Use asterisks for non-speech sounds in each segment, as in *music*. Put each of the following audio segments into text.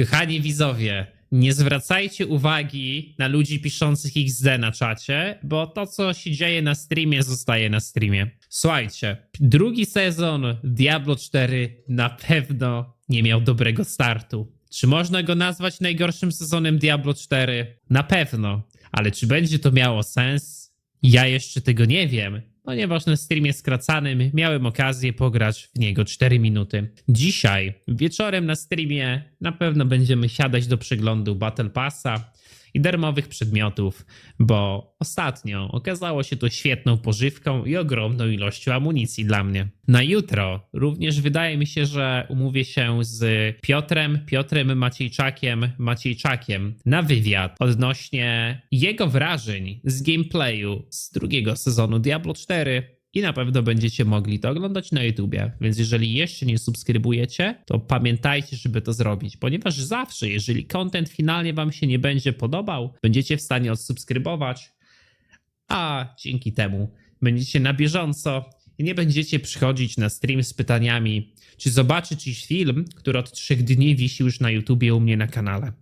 Kochani widzowie, nie zwracajcie uwagi na ludzi piszących XD na czacie, bo to, co się dzieje na streamie, zostaje na streamie. Słuchajcie, drugi sezon Diablo 4 na pewno nie miał dobrego startu. Czy można go nazwać najgorszym sezonem Diablo 4? Na pewno. Ale czy będzie to miało sens? Ja jeszcze tego nie wiem, ponieważ na streamie skracanym miałem okazję pograć w niego 4 minuty. Dzisiaj, wieczorem na streamie, na pewno będziemy siadać do przeglądu Battle Passa i darmowych przedmiotów, bo ostatnio okazało się to świetną pożywką i ogromną ilością amunicji dla mnie. Na jutro również wydaje mi się, że umówię się z Piotrem, Piotrem Maciejczakiem, Maciejczakiem na wywiad odnośnie jego wrażeń z gameplayu z drugiego sezonu Diablo 4 i na pewno będziecie mogli to oglądać na YouTubie. Więc jeżeli jeszcze nie subskrybujecie, to pamiętajcie, żeby to zrobić, ponieważ zawsze, jeżeli content finalnie Wam się nie będzie podobał, będziecie w stanie odsubskrybować, a dzięki temu będziecie na bieżąco i nie będziecie przychodzić na stream z pytaniami, czy zobaczy czyjś film, który od trzech dni wisi już na YouTubie u mnie na kanale.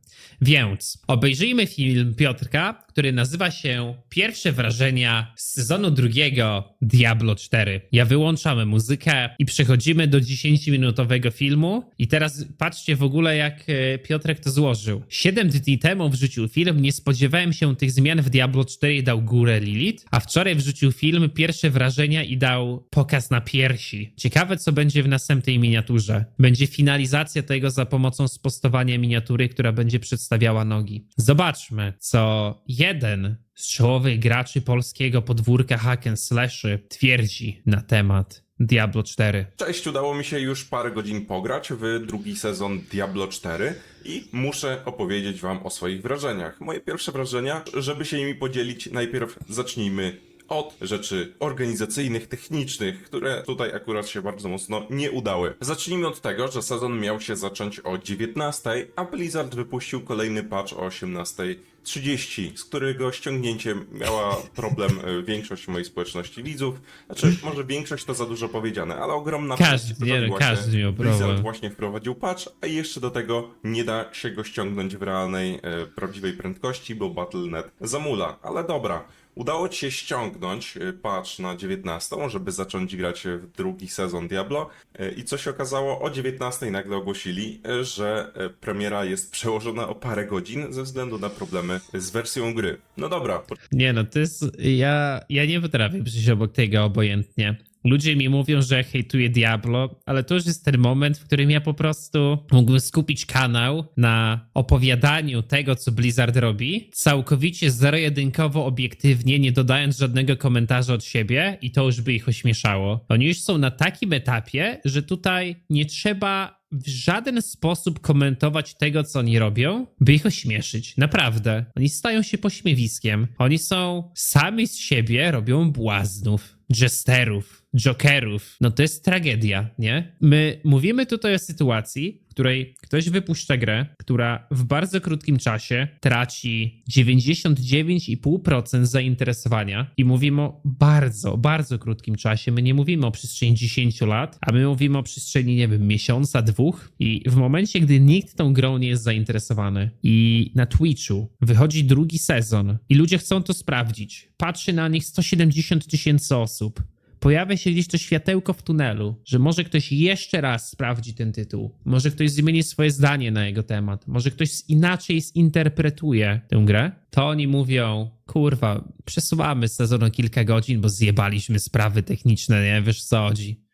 Więc obejrzyjmy film Piotrka, który nazywa się Pierwsze wrażenia z sezonu drugiego Diablo 4. Ja wyłączamy muzykę i przechodzimy do 10-minutowego filmu. I teraz patrzcie w ogóle, jak e, Piotrek to złożył. 7 dni temu wrzucił film, nie spodziewałem się tych zmian w Diablo 4 i dał górę Lilith, a wczoraj wrzucił film Pierwsze wrażenia i dał pokaz na piersi. Ciekawe, co będzie w następnej miniaturze. Będzie finalizacja tego za pomocą spostowania miniatury, która będzie przedstawiała nogi. Zobaczmy, co jeden z czołowych graczy polskiego podwórka hack and slashy twierdzi na temat Diablo 4. Cześć, udało mi się już parę godzin pograć w drugi sezon Diablo 4 i muszę opowiedzieć wam o swoich wrażeniach. Moje pierwsze wrażenia, żeby się nimi podzielić, najpierw zacznijmy od rzeczy organizacyjnych, technicznych, które tutaj akurat się bardzo mocno nie udały. Zacznijmy od tego, że sezon miał się zacząć o 19, a Blizzard wypuścił kolejny patch o 18.30, z którego ściągnięciem miała *laughs* problem e, większość mojej społeczności widzów. Znaczy, może większość to za dużo powiedziane, ale ogromna Każdy, część nie, każdy miał Blizzard problem. właśnie wprowadził patch, a jeszcze do tego nie da się go ściągnąć w realnej, e, prawdziwej prędkości, bo Battle.net zamula. Ale dobra, udało ci się ściągnąć e, patch na 19, żeby zacząć grać w drugi sezon Diablo e, i co się okazało, o 19 nagle ogłosili, e, że premiera jest przełożona o parę godzin ze względu na problemy z wersją gry. No dobra, Nie no, to jest. Ja, ja nie potrafię przyjść obok tego obojętnie. Ludzie mi mówią, że hejtuję Diablo, ale to już jest ten moment, w którym ja po prostu mógłbym skupić kanał na opowiadaniu tego, co Blizzard robi, całkowicie zero-jedynkowo, obiektywnie, nie dodając żadnego komentarza od siebie i to już by ich ośmieszało. Oni już są na takim etapie, że tutaj nie trzeba w żaden sposób komentować tego, co oni robią, by ich ośmieszyć. Naprawdę. Oni stają się pośmiewiskiem. Oni są sami z siebie, robią błaznów, jesterów, jokerów. No to jest tragedia, nie? My mówimy tutaj o sytuacji, w której ktoś wypuszcza grę, która w bardzo krótkim czasie traci 99,5% zainteresowania i mówimy o bardzo, bardzo krótkim czasie. My nie mówimy o przestrzeni 10 lat, a my mówimy o przestrzeni, nie wiem, miesiąca, dwóch i w momencie, gdy nikt tą grą nie jest zainteresowany i na Twitchu wychodzi drugi sezon i ludzie chcą to sprawdzić, patrzy na nich 170 tysięcy osób, pojawia się gdzieś to światełko w tunelu, że może ktoś jeszcze raz sprawdzi ten tytuł, może ktoś zmieni swoje zdanie na jego temat, może ktoś inaczej zinterpretuje tę grę, to oni mówią, kurwa, przesuwamy sezon o kilka godzin, bo zjebaliśmy sprawy techniczne, nie wiesz co chodzi.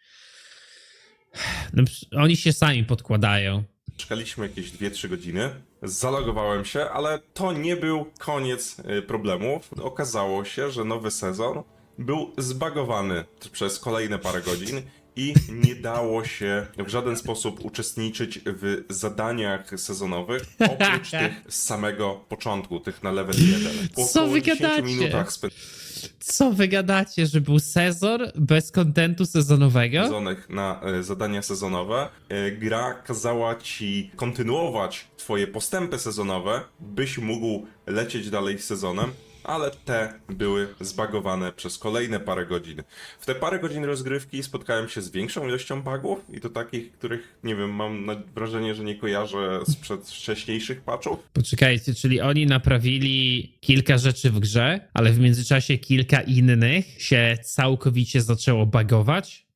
No, oni się sami podkładają. Czekaliśmy jakieś 2-3 godziny, zalogowałem się, ale to nie był koniec y, problemów. Okazało się, że nowy sezon był zbagowany przez kolejne parę godzin i nie dało się w żaden sposób uczestniczyć w zadaniach sezonowych oprócz *laughs* tych z samego początku, tych na level 1. Po Co wy 10 gadacie? minutach Co wy gadacie, że był sezon bez kontentu sezonowego? spędzonych na e, zadania sezonowe, e, gra kazała ci kontynuować twoje postępy sezonowe, byś mógł lecieć dalej z sezonem ale te były zbagowane przez kolejne parę godzin. W te parę godzin rozgrywki spotkałem się z większą ilością bugów i to takich, których, nie wiem, mam wrażenie, że nie kojarzę sprzed wcześniejszych patchów. Poczekajcie, czyli oni naprawili kilka rzeczy w grze, ale w międzyczasie kilka innych się całkowicie zaczęło bugować?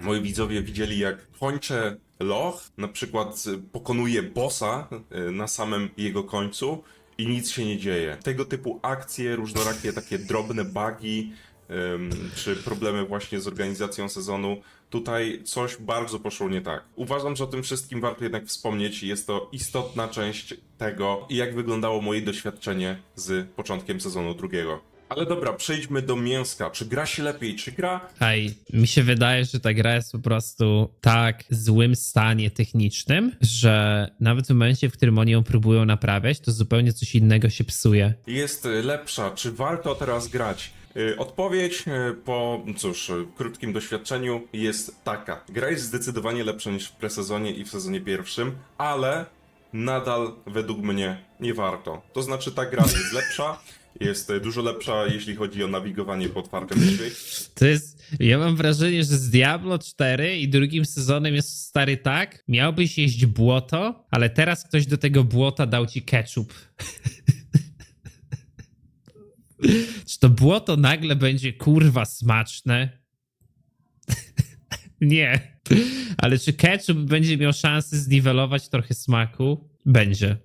Moi widzowie widzieli, jak kończę loch, na przykład y, pokonuję bossa y, na samym jego końcu i nic się nie dzieje. Tego typu akcje, różnorakie takie drobne bugi, czy problemy właśnie z organizacją sezonu, tutaj coś bardzo poszło nie tak. Uważam, że o tym wszystkim warto jednak wspomnieć jest to istotna część tego, jak wyglądało moje doświadczenie z początkiem sezonu drugiego. Ale dobra, przejdźmy do mięska. Czy gra się lepiej? Czy gra Ej, mi się wydaje, że ta gra jest po prostu tak złym stanie technicznym, że nawet w momencie, w którym oni ją próbują naprawiać, to zupełnie coś innego się psuje. jest y, lepsza? Czy warto teraz grać? Y, Odpowiedź y, po, cóż, krótkim doświadczeniu jest taka. Gra jest zdecydowanie lepsza niż w presezonie i w sezonie pierwszym, ale nadal według mnie nie warto. To znaczy ta gra jest lepsza, jest dużo lepsza, jeśli chodzi o nawigowanie po otwartym. To jest. Ja mam wrażenie, że z Diablo 4 i drugim sezonem jest stary tak. Miałbyś jeść błoto, ale teraz ktoś do tego błota dał ci ketchup. *laughs* Czy to błoto nagle będzie kurwa smaczne? *laughs* Nie. Ale czy ketchup będzie miał szansę zniwelować trochę smaku? Będzie.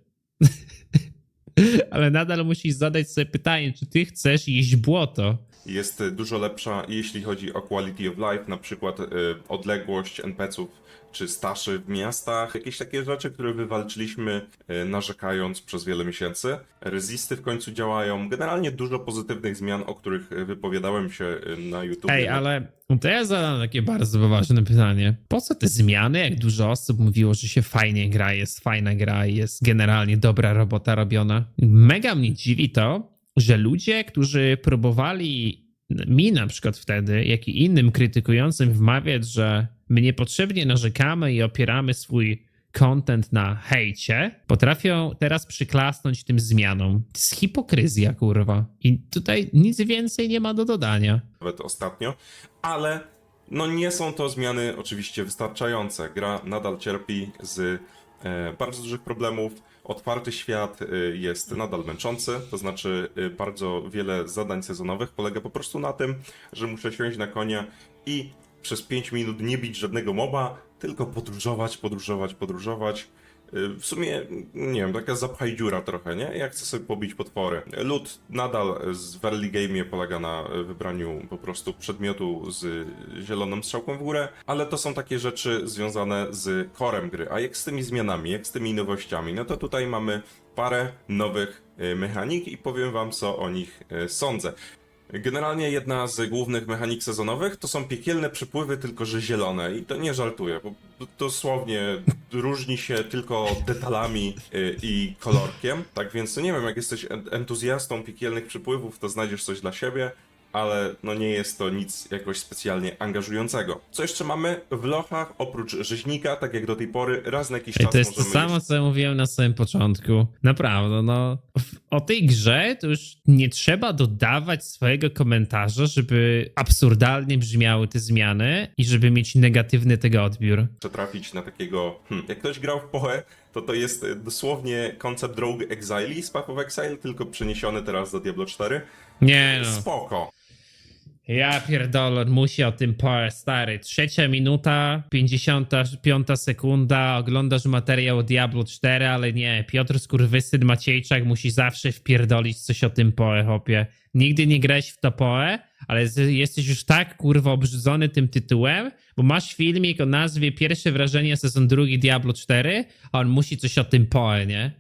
*laughs* Ale nadal musisz zadać sobie pytanie, czy ty chcesz jeść błoto? jest y, dużo lepsza, jeśli chodzi o quality of life, na przykład y, odległość NPC-ów czy staszy w miastach, jakieś takie rzeczy, które wywalczyliśmy y, narzekając przez wiele miesięcy. Resisty w końcu działają, generalnie dużo pozytywnych zmian, o których y, wypowiadałem się y, na YouTube. Ej, ale to ja zadam takie bardzo poważne pytanie. Po co te zmiany, jak dużo osób mówiło, że się fajnie gra, jest fajna gra jest generalnie dobra robota robiona? Mega mnie dziwi to, że ludzie, którzy próbowali mi na przykład wtedy, jak i innym krytykującym wmawiać, że my niepotrzebnie narzekamy i opieramy swój content na hejcie, potrafią teraz przyklasnąć tym zmianom. To jest hipokryzja, kurwa. I tutaj nic więcej nie ma do dodania. nawet ostatnio, ale no nie są to zmiany oczywiście wystarczające. Gra nadal cierpi z e, bardzo dużych problemów. Otwarty świat e, jest nadal męczący, to znaczy e, bardzo wiele zadań sezonowych polega po prostu na tym, że muszę siąść na konia i przez 5 minut nie bić żadnego moba, tylko podróżować, podróżować, podróżować. Y, W sumie, nie wiem, taka zapchaj dziura trochę, nie? Jak chcę sobie pobić potwory. Lud nadal w early game polega na wybraniu po prostu przedmiotu z zieloną strzałką w górę, ale to są takie rzeczy związane z korem gry. A jak z tymi zmianami, jak z tymi nowościami? No to tutaj mamy parę nowych y, mechanik i powiem wam, co o nich y, sądzę. Generalnie jedna z głównych mechanik sezonowych to są piekielne przypływy, tylko że zielone. I to nie żartuję, bo dosłownie różni się tylko detalami y, i kolorkiem. Tak więc nie wiem, jak jesteś en- entuzjastą piekielnych przypływów, to znajdziesz coś dla siebie, ale no nie jest to nic jakoś specjalnie angażującego. Co jeszcze mamy w lochach? Oprócz rzeźnika, tak jak do tej pory, raz na jakiś Ej, czas to jest to możemy samo, co ja mówiłem na samym początku. Naprawdę, no. W- O tej grze to już nie trzeba dodawać swojego komentarza, żeby absurdalnie brzmiały te zmiany i żeby mieć negatywny tego odbiór. trafić na takiego. Hmm, jak ktoś grał w Poe, to to jest e, dosłownie koncept Rogue Exile z Path of Exile, tylko przeniesiony teraz do Diablo 4. Nie no. Spoko. Ja pierdolę, musi o tym poe, stary. Trzecia minuta, 55 sekunda, oglądasz materiał o Diablo 4, ale nie, Piotr Skurwysyn Maciejczak musi zawsze wpierdolić coś o tym poe, hopie. Nigdy nie grałeś w to poe, ale jesteś już tak kurwa obrzydzony tym tytułem, bo masz filmik o nazwie Pierwsze wrażenie sezon drugi Diablo 4, a on musi coś o tym poe, nie?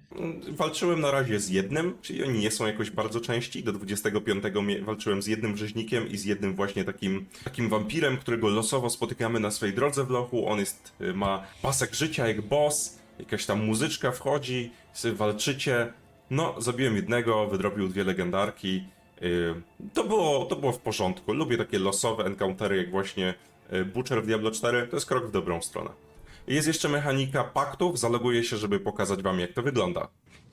Walczyłem na razie z jednym, czyli oni nie są jakoś bardzo części. Do 25 mie- walczyłem z jednym rzeźnikiem i z jednym właśnie takim, takim wampirem, którego losowo spotykamy na swej drodze w lochu. On jest, y, ma pasek życia jak boss, jakaś tam muzyczka wchodzi, walczycie. No, zabiłem jednego, wydrobił dwie legendarki. Y, To było, to było w porządku. Lubię takie losowe encountery, jak właśnie y, Butcher w Diablo 4. To jest krok w dobrą stronę. Jest jeszcze mechanika paktów. Zaloguję się, żeby pokazać wam, jak to wygląda.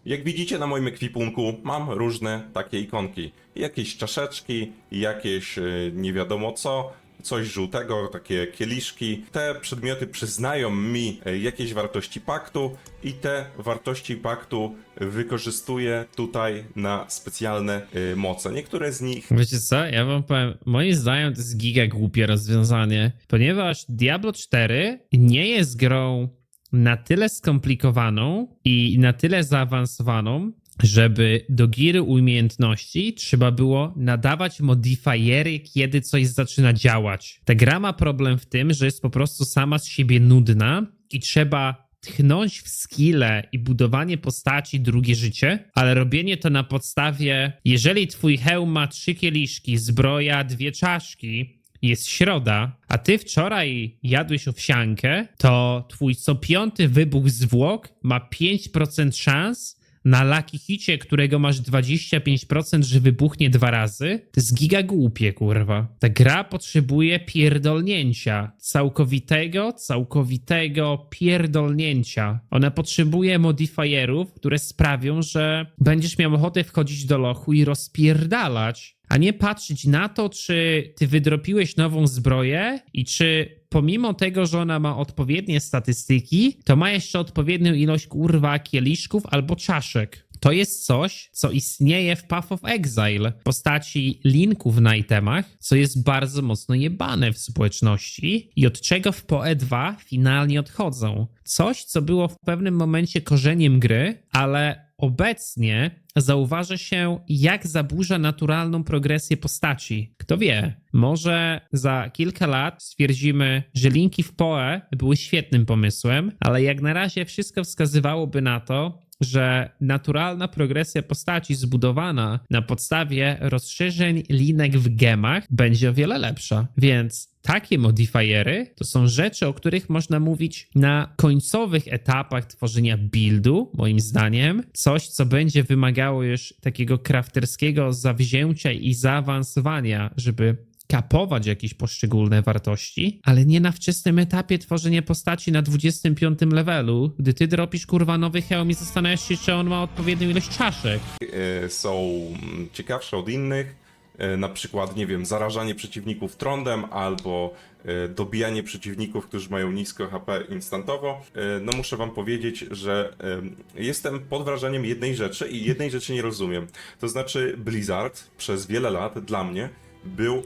Jak widzicie na moim ekwipunku mam różne takie ikonki. Jakieś czaszeczki, jakieś e, nie wiadomo co, coś żółtego, takie kieliszki. Te przedmioty przyznają mi e, jakieś wartości paktu i te wartości paktu wykorzystuję tutaj na specjalne e, moce. Niektóre z nich Wiecie co, ja wam powiem, moim zdaniem to jest giga głupie rozwiązanie, ponieważ Diablo 4 nie jest grą na tyle skomplikowaną i na tyle zaawansowaną, żeby do giry umiejętności trzeba było nadawać modifiery, kiedy coś zaczyna działać. Ta gra ma problem w tym, że jest po prostu sama z siebie nudna i trzeba tchnąć w skille i budowanie postaci drugie życie, ale robienie to na podstawie, jeżeli twój hełm ma trzy kieliszki, zbroja, dwie czaszki, jest środa, a ty wczoraj jadłeś owsiankę, to twój co piąty wybuch zwłok ma 5% szans na Lucky Hicie, którego masz 25%, że wybuchnie dwa razy, to jest giga głupie, kurwa. Ta gra potrzebuje pierdolnięcia. Całkowitego, całkowitego pierdolnięcia. Ona potrzebuje modifierów, które sprawią, że będziesz miał ochotę wchodzić do lochu i rozpierdalać. A nie patrzeć na to, czy ty wydropiłeś nową zbroję i czy pomimo tego, że ona ma odpowiednie statystyki, to ma jeszcze odpowiednią ilość kurwa kieliszków albo czaszek. To jest coś, co istnieje w Path of Exile w postaci linków na itemach, co jest bardzo mocno jebane w społeczności i od czego w PoE 2 finalnie odchodzą. Coś, co było w pewnym momencie korzeniem gry, ale obecnie zauważa się, jak zaburza naturalną progresję postaci. Kto wie, może za kilka lat stwierdzimy, że linki w PoE były świetnym pomysłem, ale jak na razie wszystko wskazywałoby na to, że naturalna progresja postaci zbudowana na podstawie rozszerzeń linek w gemach będzie o wiele lepsza. Więc takie modifiery to są rzeczy, o których można mówić na końcowych etapach tworzenia buildu, moim zdaniem. Coś, co będzie wymagało już takiego crafterskiego zawzięcia i zaawansowania, żeby kapować jakieś poszczególne wartości, ale nie na wczesnym etapie tworzenia postaci na 25 levelu, gdy ty dropisz kurwa nowy hełm i zastanawiasz się, czy on ma odpowiednią ilość czaszek. e, są mm, ciekawsze od innych. E, Na przykład, nie wiem, zarażanie przeciwników trądem albo e, dobijanie przeciwników, którzy mają nisko HP instantowo. No muszę wam powiedzieć, że jestem pod wrażeniem jednej rzeczy i jednej rzeczy nie rozumiem. To znaczy Blizzard przez wiele lat dla mnie był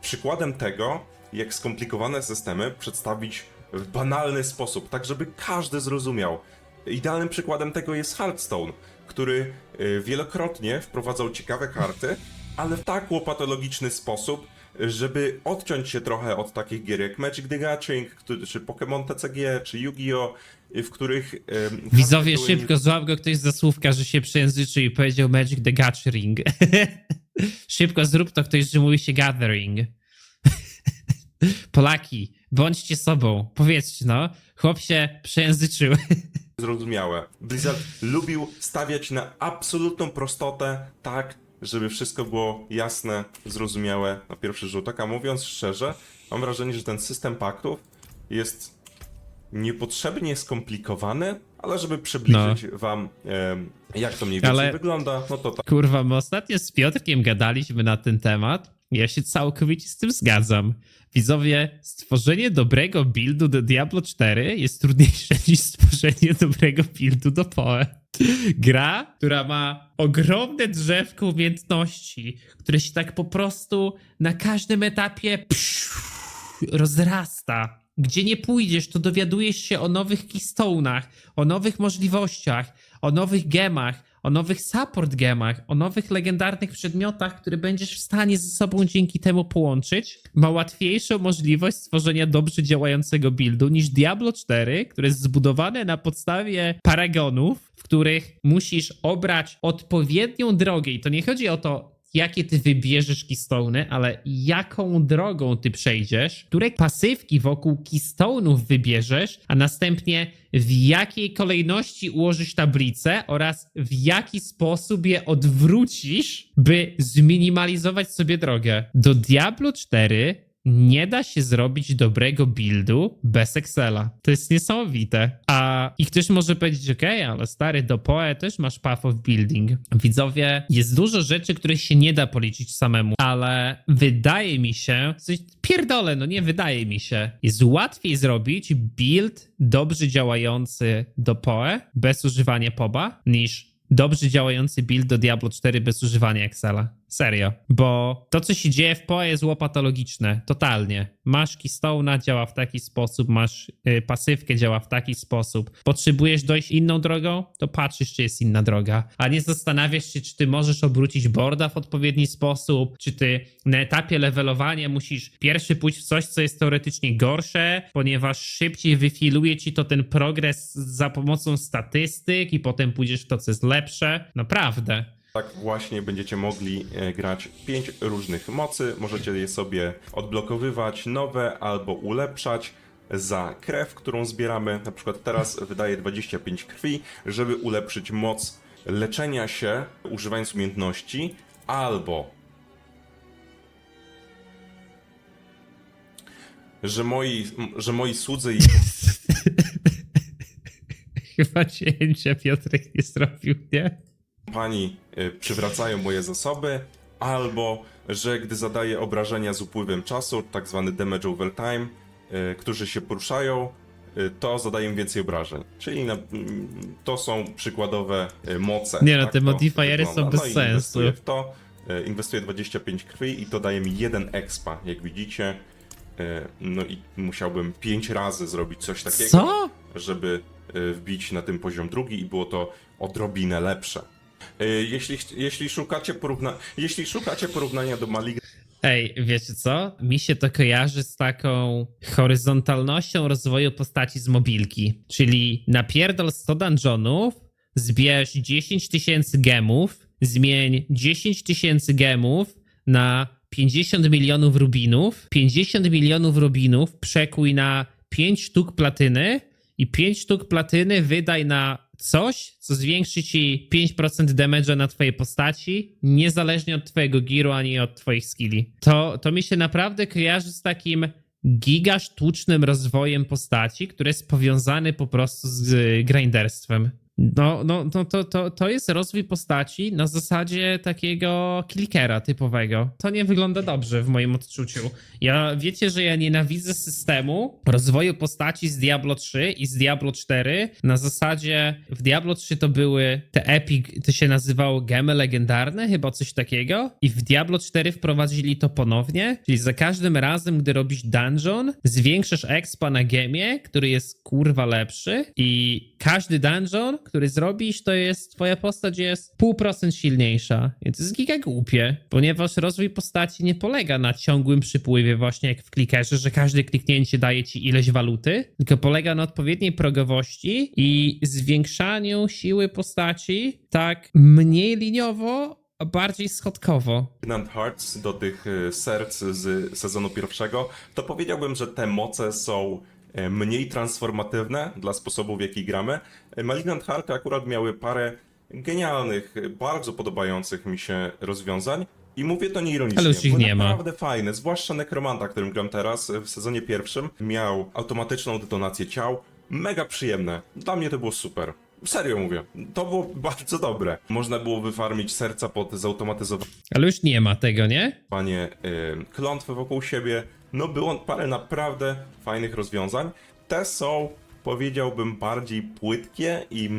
przykładem tego, jak skomplikowane systemy przedstawić w banalny sposób, tak żeby każdy zrozumiał. Idealnym przykładem tego jest Hearthstone, który y, wielokrotnie wprowadzał ciekawe karty, ale w tak łopatologiczny sposób, żeby odciąć się trochę od takich gier jak Magic the Gathering, czy Pokémon TCG, czy Yu-Gi-Oh!, y, w których... karty Widzowie, szybko złap go ktoś za słówka, że się przejęzyczył i powiedział Magic the Gathering. *laughs* szybko zrób to ktoś, że mówi się Gathering. Polaki, bądźcie sobą. Powiedzcie no, chłop się przejęzyczył. zrozumiałe. Blizzard lubił stawiać na absolutną prostotę, tak, żeby wszystko było jasne, zrozumiałe na pierwszy rzut oka. Mówiąc szczerze, mam wrażenie, że ten system paktów jest niepotrzebnie skomplikowany, ale żeby przybliżyć wam, em, jak to mniej więcej Ale- wygląda, no to tak. Kurwa, my ostatnio z Piotrkiem gadaliśmy na ten temat. Ja się całkowicie z tym zgadzam. Widzowie, stworzenie dobrego buildu do Diablo 4 jest trudniejsze *laughs* niż stworzenie dobrego buildu do PoE. Gra, która ma ogromne drzewko umiejętności, które się tak po prostu na każdym etapie rozrasta. Gdzie nie pójdziesz, to dowiadujesz się o nowych keystone'ach, o nowych możliwościach, o nowych gemach, o nowych support gemach, o nowych legendarnych przedmiotach, które będziesz w stanie ze sobą dzięki temu połączyć, ma łatwiejszą możliwość stworzenia dobrze działającego buildu niż Diablo 4, które jest zbudowane na podstawie paragonów, w których musisz obrać odpowiednią drogę. I to nie chodzi o to, jakie ty wybierzesz keystone'y, ale jaką drogą ty przejdziesz, które pasywki wokół keystone'ów wybierzesz, a następnie w jakiej kolejności ułożysz tablicę oraz w jaki sposób je odwrócisz, by zminimalizować sobie drogę. Do Diablo 4 nie da się zrobić dobrego buildu bez Excela. To jest niesamowite. A i ktoś może powiedzieć, ok, ale stary, do PoE też masz path of building. Widzowie, jest dużo rzeczy, których się nie da policzyć samemu, ale wydaje mi się, coś pierdolę, no nie wydaje mi się, jest łatwiej zrobić build dobrze działający do PoE bez używania POBA niż dobrze działający build do Diablo 4 bez używania Excela. Serio. Bo to, co się dzieje w PoE jest łopatologiczne. Totalnie. Masz Keystone'a, działa w taki sposób, masz y, pasywkę, działa w taki sposób. Potrzebujesz dojść inną drogą, to patrzysz, czy jest inna droga. A nie zastanawiasz się, czy ty możesz obrócić boarda w odpowiedni sposób, czy ty na etapie levelowania musisz pierwszy pójść w coś, co jest teoretycznie gorsze, ponieważ szybciej wyfiluje ci to ten progres za pomocą statystyk i potem pójdziesz w to, co jest lepsze. Naprawdę. Tak właśnie będziecie mogli e, grać 5 różnych mocy. Możecie je sobie odblokowywać, nowe albo ulepszać za krew, którą zbieramy. Na przykład teraz *laughs* wydaje 25 krwi, żeby ulepszyć moc leczenia się używając umiejętności albo że moi, że moi słudzy i *laughs* Chyba cięcia Piotrek nie zrobił, nie? Pani y, przywracają moje zasoby, albo że gdy zadaję obrażenia z upływem czasu, tak zwany damage over time, y, którzy się poruszają, y, to zadaję więcej obrażeń. Czyli na, mm, to są przykładowe moce. Nie no, tak te to modifiery są bez no i sensu. Inwestuję w to, inwestuję 25 krwi i to daje mi jeden expa, jak widzicie. No i musiałbym 5 razy zrobić coś takiego Co? żeby wbić na tym poziom drugi i było to odrobinę lepsze. Y, Jeśli, jeśli, szukacie, porówna- jeśli szukacie porównania do Malignant Ej, wiecie co? Mi się to kojarzy z taką horyzontalnością rozwoju postaci z mobilki. Czyli napierdol 100 dungeonów, zbierz 10 tysięcy gemów, zmień 10 tysięcy gemów na 50 milionów rubinów, 50 milionów rubinów przekuj na 5 sztuk platyny i 5 sztuk platyny wydaj na coś, co zwiększy ci 5% damage'a na twojej postaci, niezależnie od twojego giru ani od twoich skilli. To, to mi się naprawdę kojarzy z takim giga sztucznym rozwojem postaci, który jest powiązany po prostu z grinderstwem. No, no, no to, to, to jest rozwój postaci na zasadzie takiego clickera typowego. To nie wygląda dobrze w moim odczuciu. Ja wiecie, że ja nienawidzę systemu rozwoju postaci z Diablo 3 i z Diablo 4. Na zasadzie w Diablo 3 to były te epic, to się nazywało gemy legendarne, chyba coś takiego. I w Diablo 4 wprowadzili to ponownie, czyli za każdym razem, gdy robisz dungeon, zwiększasz expa na gemie, który jest kurwa lepszy i każdy dungeon, który zrobisz, to jest twoja postać jest pół procent silniejsza. Więc to jest giga głupie, ponieważ rozwój postaci nie polega na ciągłym przypływie, właśnie jak w klikerze, że każde kliknięcie daje ci ileś waluty, tylko polega na odpowiedniej progowości i zwiększaniu siły postaci tak mniej liniowo, a bardziej schodkowo. Hearts do tych y, serc z sezonu pierwszego, to powiedziałbym, że te moce są e, mniej transformatywne dla sposobu, w jaki gramy. E, Malignant Hearty akurat miały parę genialnych, e, bardzo podobających mi się rozwiązań. I mówię to nieironicznie. Ale już ich nie ma. naprawdę fajne, zwłaszcza Necromanta, którym gram teraz e, w sezonie pierwszym. Miał automatyczną detonację ciał. Mega przyjemne. Dla mnie to było super. Serio mówię, to było *laughs* bardzo dobre. Można było wyfarmić serca pod zautomatyzowane Ale już nie ma tego, nie? panie y, klątwy wokół siebie. No było parę naprawdę fajnych rozwiązań. Te są, powiedziałbym, bardziej płytkie i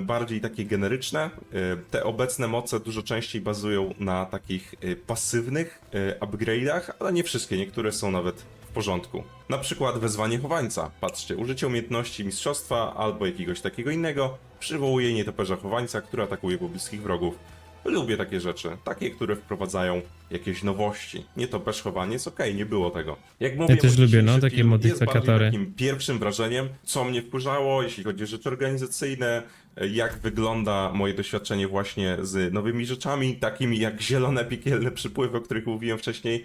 bardziej takie generyczne. Y, te obecne moce dużo częściej bazują na takich y, pasywnych y, upgrade'ach, ale nie wszystkie, niektóre są nawet w porządku. Na przykład wezwanie chowańca. Patrzcie, użycie umiejętności mistrzostwa albo jakiegoś takiego innego przywołuje nietoperza chowańca, który atakuje pobliskich wrogów. Lubię takie rzeczy, takie, które wprowadzają jakieś nowości. Nie to chowanie jest okej, nie było tego. Jak mówię, też mój lubię, no, takie film modyfikatory. Jest bardziej takim pierwszym wrażeniem, co mnie wkurzało, jeśli chodzi o rzeczy organizacyjne, jak wygląda moje doświadczenie właśnie z nowymi rzeczami, takimi jak zielone piekielne przypływy, o których mówiłem wcześniej,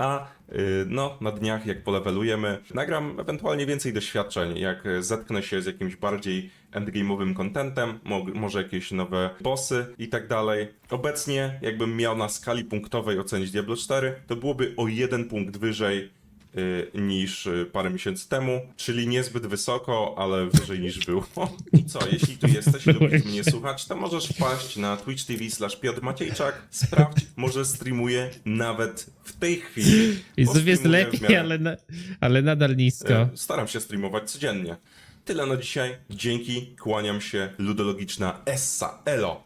a y, no na dniach jak polewelujemy, nagram ewentualnie więcej doświadczeń, jak y, zetknę się z jakimś bardziej endgame'owym contentem, mo może jakieś nowe bossy i tak dalej. Obecnie jakbym miał na skali punktowej ocenić Diablo 4, to byłoby o jeden punkt wyżej niż y, parę miesięcy temu, czyli niezbyt wysoko, ale wyżej niż było. *laughs* I co, jeśli tu jesteś i lubisz mnie słuchać, to możesz wpaść na Twitch TV slash Piotr Maciejczak, sprawdź, może streamuję nawet w tej chwili. Widzów jest lepiej, ale, na, ale nadal nisko. E, Staram się streamować codziennie. Tyle na dzisiaj. Dzięki, kłaniam się. Ludologiczna Essa, elo.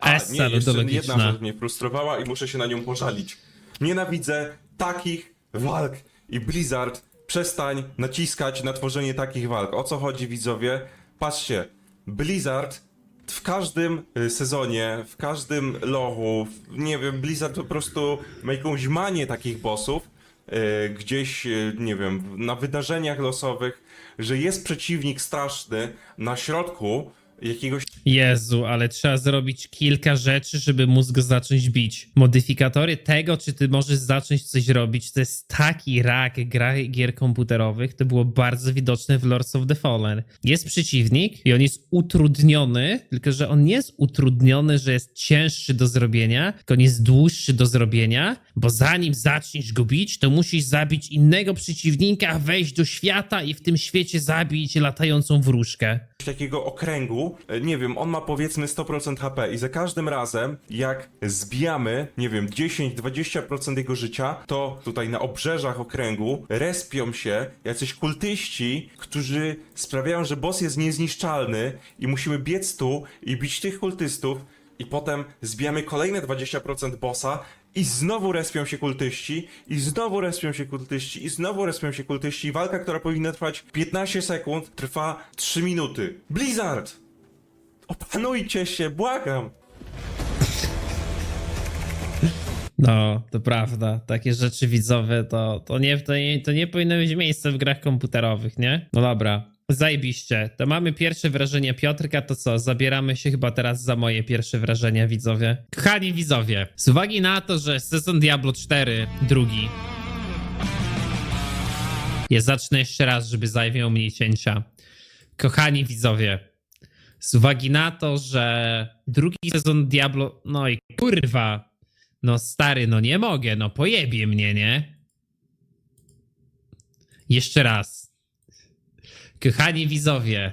Essa nie, jeszcze jedna rzecz mnie frustrowała i muszę się na nią pożalić. Nienawidzę takich walk i Blizzard, przestań naciskać na tworzenie takich walk. O co chodzi widzowie? Patrzcie, Blizzard w każdym y, sezonie, w każdym lochu, nie wiem, Blizzard po prostu ma jakąś manię takich bossów, y, gdzieś, y, nie wiem, na wydarzeniach losowych, że jest przeciwnik straszny na środku jakiegoś Jezu, ale trzeba zrobić kilka rzeczy, żeby móc go zacząć bić. Modyfikatory tego, czy ty możesz zacząć coś robić, to jest taki rak gra, gier komputerowych. To było bardzo widoczne w Lords of the Fallen. Jest przeciwnik i on jest utrudniony, tylko że on nie jest utrudniony, że jest cięższy do zrobienia, tylko on jest dłuższy do zrobienia, bo zanim zaczniesz go bić, to musisz zabić innego przeciwnika, wejść do świata i w tym świecie zabić latającą wróżkę. Takiego okręgu, e, nie wiem, on ma powiedzmy 100% HP i za każdym razem, jak zbijamy, nie wiem, 10-20% jego życia, to tutaj na obrzeżach okręgu respią się jacyś kultyści, którzy sprawiają, że boss jest niezniszczalny i musimy biec tu i bić tych kultystów i potem zbijamy kolejne 20% bossa i znowu respią się kultyści, i znowu respią się kultyści, i znowu respią się kultyści. Walka, która powinna trwać 15 sekund, trwa 3 minuty. Blizzard! Opanujcie się, błagam! No, to prawda. Takie rzeczy widzowe to, to, nie, to, nie, to nie powinno mieć miejsca w grach komputerowych, nie? No dobra. Zajebiście. To mamy pierwsze wrażenie Piotrka, to co? Zabieramy się chyba teraz za moje pierwsze wrażenia, widzowie. Kochani widzowie, z uwagi na to, że sezon Diablo 4, drugi, ja zacznę jeszcze raz, żeby zajmiał mniej cięcia. Kochani widzowie, z uwagi na to, że drugi sezon Diablo, no i kurwa, no stary, no nie mogę, no pojebie mnie, nie? Jeszcze raz. Kochani widzowie,